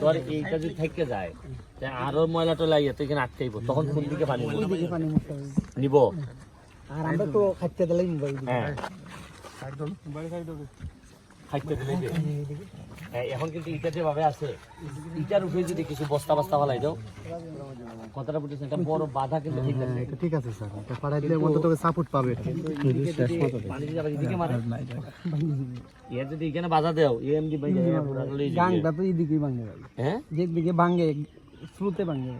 ধর এইটা যদি থেকে যায় আরও ময়লা টলা ইয়ে তো এখানে আটকাইব তখন কোন দিকে পানি নিব? ওইদিকে পানি মুখতে হবে। নিব আর আমরা তো খাইতে দিলাই মোবাইল হ্যাঁ খাইতে দিলে হ্যাঁ, এখন কিন্তু ইটা যেভাবে আছে ইটার উপরে যদি কিছু বস্তা বস্তা ফেলাই দাও কথাটা বুঝেছেন এটা বড় বাধা কিন্তু ঠিক আছে। এটা ঠিক আছে স্যার এটা পাড়াই দিলে মতো তোকে সাপোর্ট পাবে। পানি যদি আবার এদিকে মারে এর যদি এখানে বাধা দেও এমডি ভাই গাংটা তো এইদিকেই ভাঙে হ্যাঁ? যেদিকে ভাঙে স্রোতে ভাঙে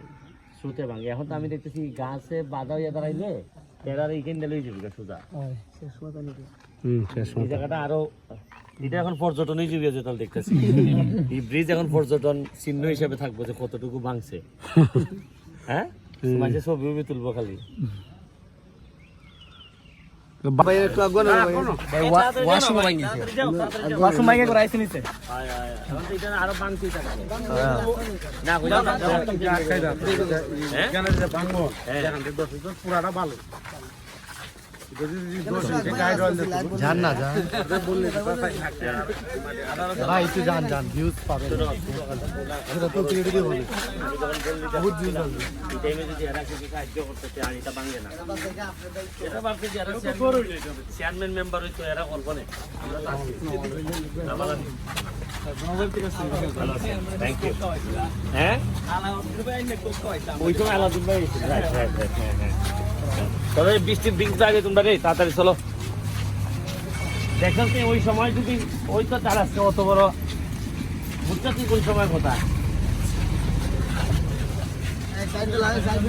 ভাঙে। এখন তো আমি দেখতেছি গাছে বাধা হইয়া দাঁড়াইলে এরার এইখানে লই যাবে সুদা হয় শেষ মাথা নিতে হুম শেষ এই জায়গাটা আরও এটা এখন পর্যটনই যুগে যেটা দেখতেছি। এই ব্রিজ এখন পর্যটন চিহ্ন হিসেবে থাকব যে কতটুকু ভাঙছে। হ্যাঁ? মাঝে ছবি উবি তুলবো খালি। ভাই একটু আগুন ভাই ওয়াশরুম ভাঙে ওয়াশরুম ভাঙে করে আইছে নিচে। আরও ভাঙছে না কইলা না হ্যাঁ? হ্যাঁ। পুরাটা ভালো যান না যান ভাই একটু যান যান ভিউজ পাবে এটা তো এদিকে বলি বহুত ভিউজ আসবে চেয়ারম্যান মেম্বার হইতো এরা করব না তো হ্যাঁ ওই right, right, হ্যাঁ, হ্যাঁ। তবে বৃষ্টির দিনটা আগে তোমরা রে তাড়াতাড়ি চলো। দেখেন ওই সময় যদি ওই তো তার আজকে অত বড় বুঝছ তুই কোন সময়? কথা লাগে সাইড